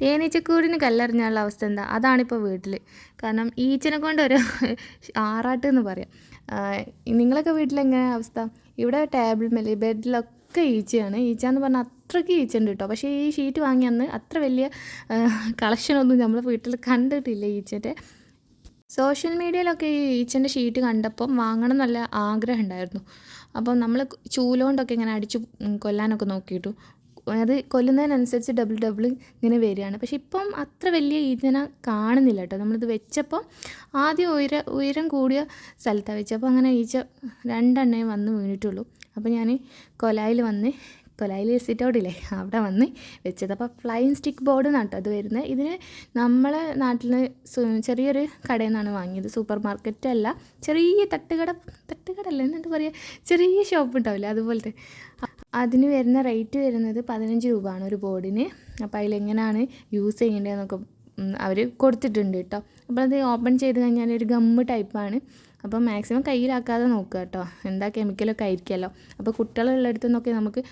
തേനീച്ചക്കൂടിന് കല്ലെറിഞ്ഞാലുള്ള അവസ്ഥ എന്താ? അതാണിപ്പോൾ വീട്ടിൽ കാരണം ഈച്ചനെ കൊണ്ടൊരു ആറാട്ട് എന്ന് പറയാം. നിങ്ങളൊക്കെ വീട്ടിലെങ്ങനെ അവസ്ഥ? ഇവിടെ ടേബിൾ മേലെ ബെഡിലൊക്കെ ഈച്ചയാണ്. ഈച്ച എന്ന് പറഞ്ഞാൽ അത്രയ്ക്ക് ഈച്ച ഉണ്ട് കേട്ടോ പക്ഷേ ഈ ഷീറ്റ് വാങ്ങി അന്ന് അത്ര വലിയ കളക്ഷനൊന്നും നമ്മൾ വീട്ടിൽ കണ്ടിട്ടില്ല ഈച്ചന്റെ സോഷ്യൽ മീഡിയയിലൊക്കെ ഈ ഈച്ചന്റെ ഷീറ്റ് കണ്ടപ്പം വാങ്ങണം എന്നുള്ള ആഗ്രഹം ഉണ്ടായിരുന്നു. അപ്പം നമ്മൾ ചൂലോണ്ടൊക്കെ ഇങ്ങനെ അടിച്ച് കൊല്ലാനൊക്കെ നോക്കിയിട്ടു. അത് കൊല്ലുന്നതിനനുസരിച്ച് ഡബിൾ ഡബിൾ ഇങ്ങനെ വരികയാണ്. പക്ഷേ ഇപ്പം അത്ര വലിയ ഈജന കാണുന്നില്ല കേട്ടോ. നമ്മളിത് വെച്ചപ്പോൾ ആദ്യം ഉയര ഉയരം കൂടിയ സ്ഥലത്താണ് വെച്ചപ്പോൾ അങ്ങനെ ഈച്ച രണ്ടെണ്ണേ വന്ന് വീണിട്ടുള്ളൂ. അപ്പോൾ ഞാൻ കൊലായിൽ വന്ന് കൊലായിൽ സിറ്റ് ഔട്ടില്ലേ അവിടെ വന്ന് വെച്ചത്. അപ്പോൾ ഫ്ലൈയിങ് സ്റ്റിക്ക് ബോർഡ് നട്ടോ അത് വരുന്നത്. ഇതിന് നമ്മളെ നാട്ടിൽ നിന്ന് ചെറിയൊരു കടയിൽ നിന്നാണ് വാങ്ങിയത്. സൂപ്പർ മാർക്കറ്റ് അല്ല ചെറിയ തട്ടുകട തട്ടുകട അല്ല എന്നിട്ട് പറയുക ചെറിയ ഷോപ്പ് ഉണ്ടാവില്ലേ അതുപോലത്തെ. അതിന് വരുന്ന റേറ്റ് വരുന്നത് പതിനഞ്ച് രൂപയാണ് ഒരു ബോർഡിന്. അപ്പോൾ അതിലെങ്ങനെയാണ് യൂസ് ചെയ്യേണ്ടതെന്നൊക്കെ അവർ കൊടുത്തിട്ടുണ്ട് കേട്ടോ. അപ്പോൾ അത് ഓപ്പൺ ചെയ്ത് കഴിഞ്ഞാൽ ഒരു ഗമ്മ് ടൈപ്പാണ്. അപ്പോൾ മാക്സിമം കയ്യിലാക്കാതെ നോക്കുക കേട്ടോ. എന്താ കെമിക്കലൊക്കെ ആയിരിക്കുമല്ലോ. അപ്പോൾ കുട്ടികളുള്ളിടത്തു നിന്നൊക്കെ നമുക്ക്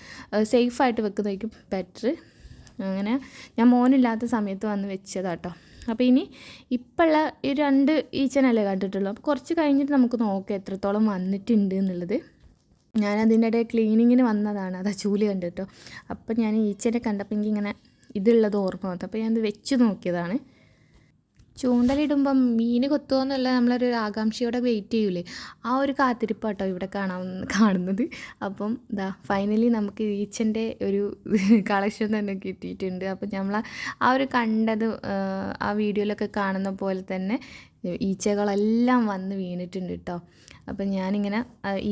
സേഫായിട്ട് വെക്കുന്നതായിരിക്കും ബെറ്റർ അങ്ങനെ ഞാൻ മോനില്ലാത്ത സമയത്ത് വന്ന് വെച്ചതാട്ടോ അപ്പോൾ ഇനി ഇപ്പോഴുള്ള ഈ രണ്ട് ഈച്ചനല്ലേ കണ്ടിട്ടുള്ളൂ. അപ്പോൾ കുറച്ച് കഴിഞ്ഞിട്ട് നമുക്ക് നോക്കാം എത്രത്തോളം വന്നിട്ടുണ്ട് എന്നുള്ളത്. ഞാൻ അതിന്റെ ഇടയിൽ ക്ലീനിങ്ങിന് വന്നതാണ്. അതാ ചൂലി കണ്ടിട്ടോ. അപ്പം ഞാൻ ഈച്ചനെ കണ്ടപ്പോൾ എനിക്ക് ഇങ്ങനെ ഇതുള്ളത് ഓർമ്മ വന്നു. അപ്പോൾ ഞാനത് വെച്ച് നോക്കിയതാണ്. ചൂണ്ടലിടുമ്പം മീൻ കൊത്തുമോ നമ്മളൊരു ആകാംക്ഷയോടെ വെയിറ്റ് ചെയ്യൂലേ. ആ ഒരു കാത്തിരിപ്പാട്ടോ ഇവിടെ കാണാൻ കാണുന്നത്. അപ്പം ഇതാ ഫൈനലി നമുക്ക് ഈച്ചന്റെ ഒരു കളക്ഷൻ തന്നെ കിട്ടിയിട്ടുണ്ട്. അപ്പം നമ്മൾ ആ ഒരു കണ്ടത് ആ, വീഡിയോയിലൊക്കെ കാണുന്ന പോലെ തന്നെ ഈച്ചകളെല്ലാം വന്ന് വീണിട്ടുണ്ട് കേട്ടോ അപ്പം ഞാനിങ്ങനെ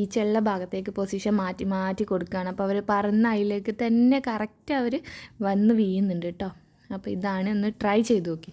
ഈച്ചകളുടെ ഭാഗത്തേക്ക് പൊസിഷൻ മാറ്റി മാറ്റി കൊടുക്കുകയാണ്. അപ്പോൾ അവർ പറന്ന അതിലേക്ക് തന്നെ കറക്റ്റ് അവർ വന്ന് വീഴുന്നുണ്ട് കേട്ടോ അപ്പോൾ ഇതാണ് ഒന്ന് ട്രൈ ചെയ്ത് നോക്കി.